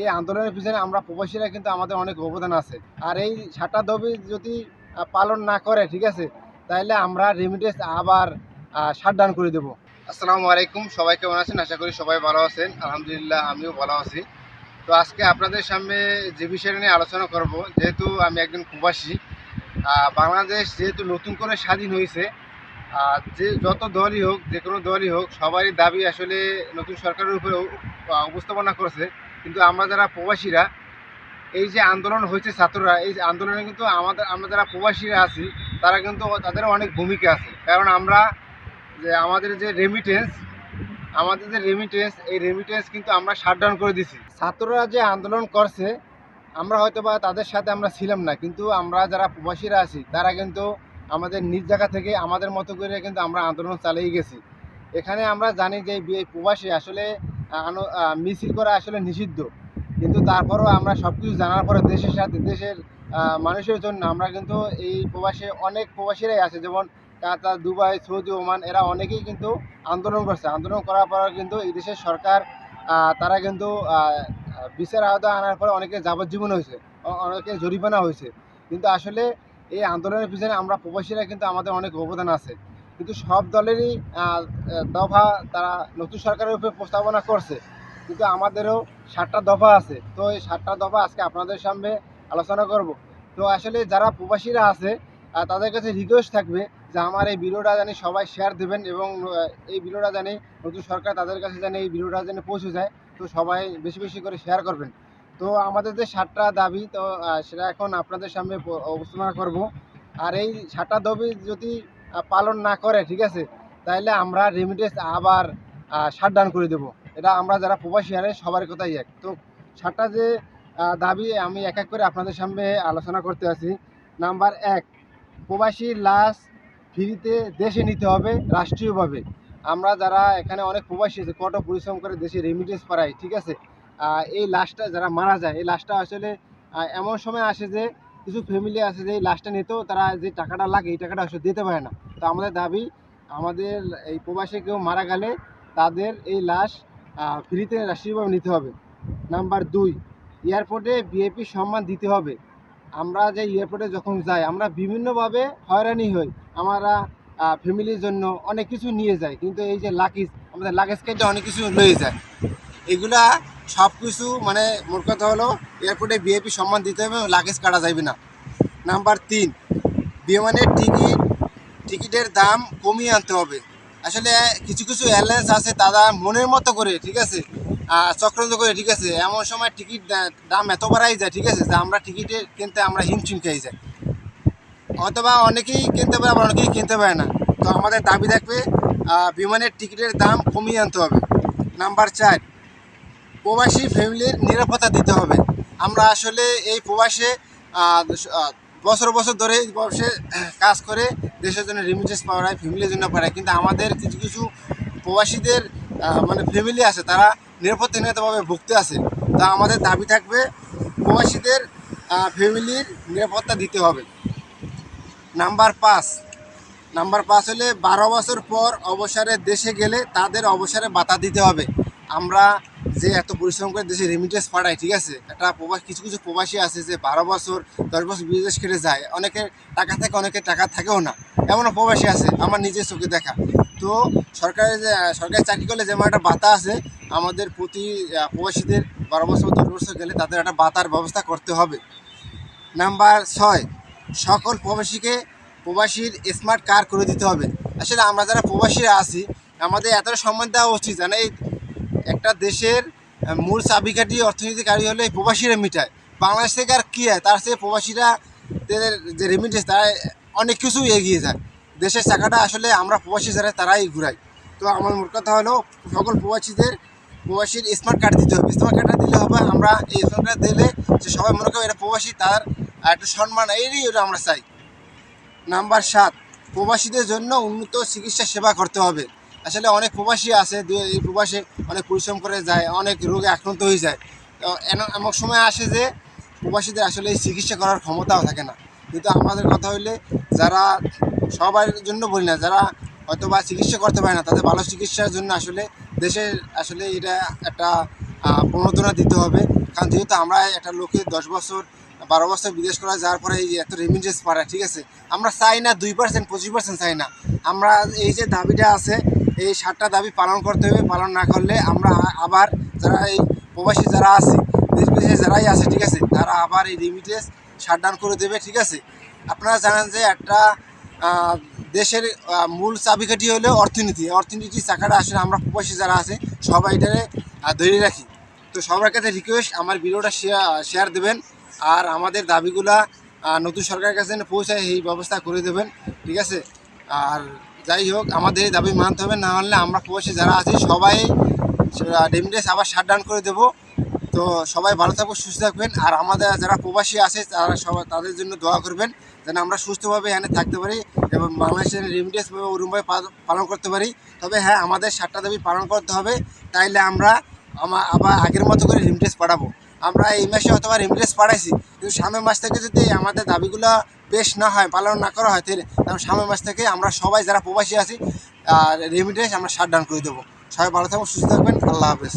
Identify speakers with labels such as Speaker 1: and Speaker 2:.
Speaker 1: এই আন্দোলনের পিছনে আমরা প্রবাসীরা কিন্তু আমাদের অনেক অবদান আছে। আর এই সাতটা দাবি যদি পালন না করে, ঠিক আছে তাহলে আমরা রেমিটেন্স আবার শাটডাউন করে দেবো। আসসালামু আলাইকুম, সবাই কেমন আছেন? আশা করি সবাই ভালো আছেন। আলহামদুলিল্লাহ, আমিও ভালো আছি। তো আজকে আপনাদের সামনে যে বিষয়টা নিয়ে আলোচনা করব, যেহেতু আমি একজন প্রবাসী বাংলাদেশ যেহেতু নতুন করে স্বাধীন হয়েছে যে যত দলই হোক, যে কোনো দলই হোক, সবারই দাবি আসলে নতুন সরকারের উপরে উপস্থাপনা করেছে। কিন্তু আমরা যারা প্রবাসীরা, এই যে আন্দোলন হয়েছে ছাত্ররা, এই আন্দোলনে কিন্তু আমাদের, আমরা যারা প্রবাসীরা আছি, তারা কিন্তু তাদের অনেক ভূমিকা আছে। কারণ আমরা যে আমাদের যে রেমিটেন্স আমাদের যে রেমিটেন্স এই রেমিটেন্স কিন্তু আমরা শাটডাউন করে দিছি। ছাত্ররা যে আন্দোলন করছে, আমরা হয়তো বা তাদের সাথে আমরা ছিলাম না, কিন্তু আমরা যারা প্রবাসীরা আছি, তারা কিন্তু আমাদের নিজ জায়গা থেকে আমাদের মতো করে কিন্তু আমরা আন্দোলন চালিয়ে গেছি। এখানে আমরা জানি যে প্রবাসী আসলে মিছিল করা আসলে নিষিদ্ধ। কিন্তু তারপরও আমরা সব কিছু জানার পরে দেশের সাথে, দেশের মানুষের জন্য আমরা কিন্তু এই প্রবাসে অনেক প্রবাসীরাই আছে। যেমন কাতার, দুবাই, সৌদি, ওমান, এরা অনেকেই কিন্তু আন্দোলন করছে। আন্দোলন করার পর কিন্তু এই দেশের সরকার তারা কিন্তু বিচার আওতা আনার পরে অনেকে যাবজ্জীবন হয়েছে অনেকে জরিমানা হয়েছে। কিন্তু আসলে এই আন্দোলনের পিছনে আমরা প্রবাসীরা কিন্তু আমাদের অনেক অবদান আছে। কিন্তু সব দলেরই দফা তারা নতুন সরকারের উপরে প্রস্তাবনা করছে। কিন্তু আমাদেরও সাতটা দফা আছে। তো এই সাতটা দফা আজকে আপনাদের সামনে আলোচনা করব। তো আসলে যারা প্রবাসীরা আছে তাদের কাছে রিকোয়েস্ট থাকবে যে আমার এই ভিডিওটা জানি সবাই শেয়ার দেবেন এবং এই ভিডিওটা জানি নতুন সরকার তাদের কাছে জানি এই ভিডিওটা জানি পৌঁছে যায়। তো সবাই বেশি বেশি করে শেয়ার করবেন। তো আমাদের যে সাতটা দাবি, তো সেটা এখন আপনাদের সামনে উপস্থাপনা করব। আর এই সাতটা দাবি যদি পালন না করে, ঠিক আছে? তাহলে আমরা রেমিটেন্স আবার শাটডাউন করে দেবো। এটা আমরা যারা প্রবাসী আরে সবার কথাই এক। তো সাতটা যে দাবি আমি এক এক করে আপনাদের সামনে আলোচনা করতে আছি। নাম্বার এক প্রবাসীর লাশ ফ্রিতে দেশে নিতে হবে রাষ্ট্রীয়ভাবে। আমরা যারা এখানে অনেক প্রবাসী আছে কত পরিশ্রম করে দেশে রেমিটেন্স পাঠাই, ঠিক আছে? এই লাশটা যারা মারা যায়, এই লাশটা আসলে এমন সময় আসে যে কিছু ফ্যামিলি আছে যে লাশটা নিতেও তারা যে টাকাটা লাগে, এই টাকাটা আসলে দিতে পারে না। তো আমাদের দাবি, আমাদের এই প্রবাসী কেউ মারা গেলে তাদের এই লাশ ফ্রিতে রাষ্ট্রীয়ভাবে নিতে হবে। নাম্বার দুই, এয়ারপোর্টে ভিআইপি সম্মান দিতে হবে। আমরা যে এয়ারপোর্টে যখন যাই, আমরা বিভিন্নভাবে হয়রানি হই। আমরা ফ্যামিলির জন্য অনেক কিছু নিয়ে যাই, কিন্তু এই যে লাগেজ আমাদের লাগেজ কেটে অনেক কিছু লয়ে যায়। এগুলা সব কিছু মানে মোট কথা হলো এয়ারপোর্টে ভিআইপি সম্মান দিতে হবে লাগেজ কাটা যাবে না। নাম্বার তিন, বিমানের টিকিট টিকিটের দাম কমিয়ে আনতে হবে। আসলে কিছু কিছু এয়ারলাইন্স আছে, তারা মনের মতো করে, ঠিক আছে? চক্রান্ত করে, ঠিক আছে? এমন সময় টিকিট দাম এত বাড়াই যায়, ঠিক আছে? যে আমরা টিকিটে কিনতে, আমরা হিমশিম খেয়ে যাই। অথবা অনেকেই কিনতে পারে, আবার অনেকেই কিনতে পারে না। তো আমাদের দাবি থাকবে বিমানের টিকিটের দাম কমিয়ে আনতে হবে। নাম্বার চার প্রবাসী ফ্যামিলির নিরাপত্তা দিতে হবে। আমরা আসলে এই প্রবাসে বছর বছর ধরে প্রবাসে কাজ করে দেশের জন্য রিমিটেন্স পাঠায় ফ্যামিলির জন্য পাঠায় কিন্তু আমাদের কিছু কিছু প্রবাসীদের মানে ফ্যামিলি আছে, তারা নিরাপত্তাহীনতাভাবে ভুগতে আছে। তা আমাদের দাবি থাকবে প্রবাসীদের ফ্যামিলির নিরাপত্তা দিতে হবে। নাম্বার পাঁচ। নাম্বার পাঁচ হলে বারো বছর পর অবসরে দেশে গেলে তাদের অবসরে বাতা দিতে হবে। আমরা যে এত পরিশ্রম করে দেশে রেমিটেন্স পাঠাই, ঠিক আছে? একটা প্রবাস কিছু কিছু প্রবাসী আছে যে বারো বছর, দশ বছর বিদেশ কেটে যায়। অনেকের টাকা থাকে, অনেকের টাকা থাকেও না। এমনও প্রবাসী আছে, আমার নিজের চোখে দেখা। তো সরকারের যে, সরকারি চাকরি করলে যেমন একটা বাতা আছে, আমাদের প্রতি প্রবাসীদের বারো বছর, দশ বছর গেলে তাদের একটা বাতার ব্যবস্থা করতে হবে। নাম্বার ছয়, সকল প্রবাসীকে প্রবাসীর স্মার্ট কার করে দিতে হবে। আসলে আমরা যারা প্রবাসীরা আছি, আমাদের এতটা সম্মান দেওয়া উচিত জানা এই একটা দেশের মূল চাবিকাঠি অর্থনৈতিক কারি হলে প্রবাসীরা মিটায়। বাংলাদেশ থেকে আর কী হয়? তার সে প্রবাসীরা তাদের যে রেমিটেন্স তারা অনেক কিছু এগিয়ে যায়। দেশের চাকাটা আসলে আমরা প্রবাসী যারা, তারাই ঘুরাই তো আমার মোট কথা হলো, সকল প্রবাসীদের, প্রবাসীর স্মার্ট কার্ড দিতে হবে। স্মার্ট কার্ডটা দিলে হবে, আমরা এই স্মার্ট কার্ড দিলে যে সবাই মনে করে এটা প্রবাসী, তার একটা সম্মান এই ওটা আমরা চাই। নাম্বার সাত, প্রবাসীদের জন্য উন্নত চিকিৎসা সেবা করতে হবে। আসলে অনেক প্রবাসী আছে এই প্রবাসে অনেক পরিশ্রম করে যায়, অনেক রোগে আক্রান্ত হয়ে যায়। এমন সময় আসে যে প্রবাসীদের আসলে এই চিকিৎসা করার ক্ষমতাও থাকে না। কিন্তু আমাদের কথা হইলে যারা সবার জন্য বলি না, যারা হয়তো বা চিকিৎসা করতে পারে না, তাদের ভালো চিকিৎসার জন্য আসলে দেশের আসলে এটা একটা প্রণোদনা দিতে হবে। কারণ যেহেতু আমরা একটা লোকে দশ বছর, বারো বছর বিদেশ করা যাওয়ার পরে এই এত রেমিটেন্স পাঠায় ঠিক আছে? আমরা চাই না দুই পার্সেন্ট পঁচিশ পার্সেন্ট চাই না। আমরা এই যে দাবিটা আছে এই সাতটা দাবি পালন করতে হবে, পালন না করলে আমরা আবার যারা এই প্রবাসী যারা আছে, দেশ বিদেশে যারাই আছে, ঠিক আছে, তারা আবার এই রেমিটেন্স শাটডাউন করে দেবে, ঠিক আছে? আপনারা জানেন যে একটা দেশের মূল চাবিকাঠি হলো অর্থনীতি। অর্থনীতি চাকাটা আসলে আমরা প্রবাসী যারা আছে, সবাই এটারে ধরে রাখি। তো সবার কাছে রিকোয়েস্ট আমার ভিডিওটা শেয়ার দেবেন, আর আমাদের দাবিগুলা নতুন সরকারের কাছে পৌঁছায়, এই ব্যবস্থা করে দেবেন, ঠিক আছে? আর যাই হোক, আমাদের এই দাবি মানতে হবে, না হলে আমরা প্রবাসী যারা আছি, সবাই রেমিডেন্স আবার শাটডাউন করে দেবো। তো সবাই ভালো থাকব সুস্থ থাকবেন, আর আমাদের যারা প্রবাসী আছে, তারা সবাই, তাদের জন্য দোয়া করবেন, যেন আমরা সুস্থভাবে এখানে থাকতে পারি এবং বাংলাদেশের রেমিডেন্স ওরমভাবে পালন করতে পারি। তবে হ্যাঁ আমাদের সাতটা দাবি পালন করতে হবে, তাইলে আমরা আমা- আবার আগের মতো করে রেমিডেন্স পাঠাবো। আমরা এই মাসে হয়তো বা রেমিডেন্স পাঠাইছি, কিন্তু সামনের মাস থেকে যদি আমাদের দাবিগুলো পেশ না হয়, পালন না করা হয়, তাহলে সামনের মাস থেকে আমরা সবাই যারা প্রবাসী আছি আর রেমিডেন্স আমরা শাট ডাউন করে দেবো। সবাই ভালো থাকবেন সুস্থ থাকবেন, আল্লাহ হাফেজ।